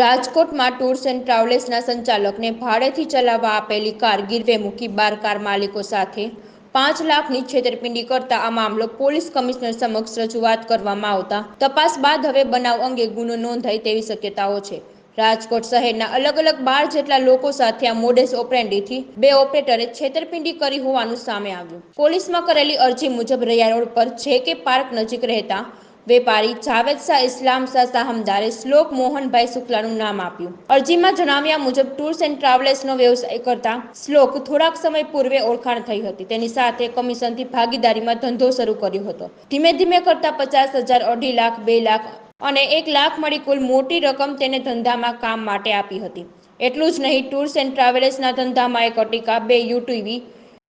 રાજકોટમાં tours and ટ્રાવેલ્સના સંચાલકને ભાડેથી ચલાવવા આપેલી કાર ગીરવે મૂકી બાર કાર માલિકો સાથે પાંચ લાખની છેતરપિંડી કરતા આ મામલો પોલીસ કમિશનર સમક્ષ રજૂઆત કરવામાં આવતા તપાસ બાદ હવે બનાવ અંગે ગુનો નોંધાય તેવી શક્યતાઓ છે. રાજકોટ શહેરના અલગ અલગ બાર જેટલા લોકો સાથે આ મોડેસ ઓપરેન્ડીથી બે ઓપરેટરે છેતરપિંડી કરી હોવાનું સામે આવ્યું. પોલીસમાં કરેલી અરજી મુજબ રૈયા રોડ પર જે કે પાર્ક નજીક રહેતા વેપારી જાવેદ શાહ ઇસ્લામ શાહ સાહમદારે શ્લોક મોહનભાઈ શુક્લાનું નામ આપ્યું. અરજીમાં જણાવ્યા મુજબ ટૂર્સ એન્ડ ટ્રાવેલ્સનો વ્યવસાય કરતા શ્લોક થોડાક સમય પૂર્વે ઓળખાણ થઈ હતી. તેની સાથે કમિશનથી ભાગીદારીમાં ધંધો શરૂ કર્યો હતો. ધીમે ધીમે કરતા પચાસ હજાર, અઢી લાખ, બે લાખ અને એક લાખ મળી કુલ મોટી રકમ તેને ધંધામાં કામ માટે આપી હતી. એટલું જ નહીં, ટૂર્સ એન્ડ ટ્રાવેલ્સના ધંધામાં એક અટિકા, બે યુટીવી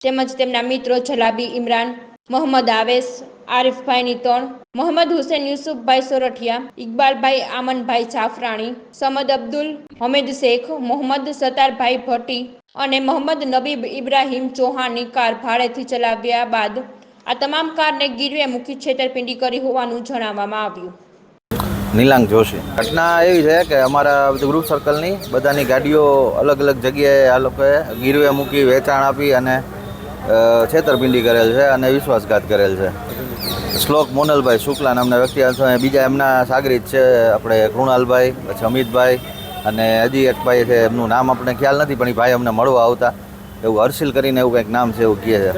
તેમજ તેમના મિત્રો જલાબી ઇમરાન, મોહમ્મદ આવેશ આરિફભાઈની ત્રણ મોહમ્મદ હુસેન યુસુફભાઈ સોરઠિયા, ઇકબાલભાઈ આમનભાઈ જાફરાણી, સમદ અબ્દુલ, હમીદ શેખ, મોહમ્મદ સતારભાઈ ભટ્ટી અને મોહમ્મદ નબીબ ઇબ્રાહીમ ચૌહાણની કાર ભાડેથી ચલાવ્યા બાદ આ તમામ કારને ગીરવે મૂકી છેતરપિંડી કરી હોવાનું જણાવવામાં આવ્યું. નીલાંગ જોશી. ઘટના એવી છે કે અમારા ગ્રુપ સર્કલની બધાની ગાડીઓ અલગ અલગ જગ્યાએ આ લોકોએ ગીરવે મૂકી વેચાણ આપી અને છેતરપિંડી કરેલ છે અને વિશ્વાસઘાત કરેલ છે. શ્લોક મોનલભાઈ શુક્લા નામના વ્યક્તિ અથવા બીજા એમના સાગરીત છે. આપણે કૃણાલભાઈ, પછી અમિતભાઈ અને હજી એક ભાઈ છે. એમનું નામ આપણે ખ્યાલ નથી, પણ એ ભાઈ અમને મળવા આવતા. એવું હર્ષિલ કરીને એવું કંઈક નામ છે એવું કહે છે.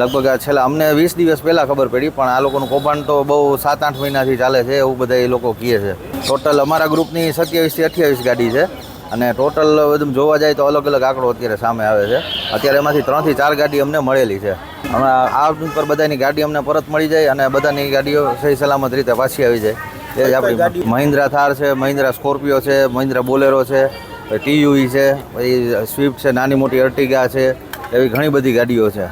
લગભગ આ છેલ્લા, અમને વીસ દિવસ પહેલાં ખબર પડી, પણ આ લોકોનું કૌભાંડ તો બહુ સાત આઠ મહિનાથી ચાલે છે એવું બધા એ લોકો કહે છે. ટોટલ અમારા ગ્રુપની સત્યાવીસથી અઠ્યાવીસ ગાડી છે. અને ટોટલ બધું જોવા જાય તો અલગ અલગ આંકડો અત્યારે સામે આવે છે. અત્યારે એમાંથી ત્રણથી ચાર ગાડી અમને મળેલી છે. હમણાં આ પર બધાની ગાડી અમને પરત મળી જાય અને બધાની ગાડીઓ સહી સલામત રીતે પાછી આવી જાય. એ જ આપણી મહિન્દ્રા થાર છે મહિન્દ્રા સ્કોર્પિયો છે મહિન્દ્રા બોલેરો છે ટીયુઈ છે પછી સ્વિફ્ટ છે નાની મોટી અર્ટિગા છે એવી ઘણી બધી ગાડીઓ છે.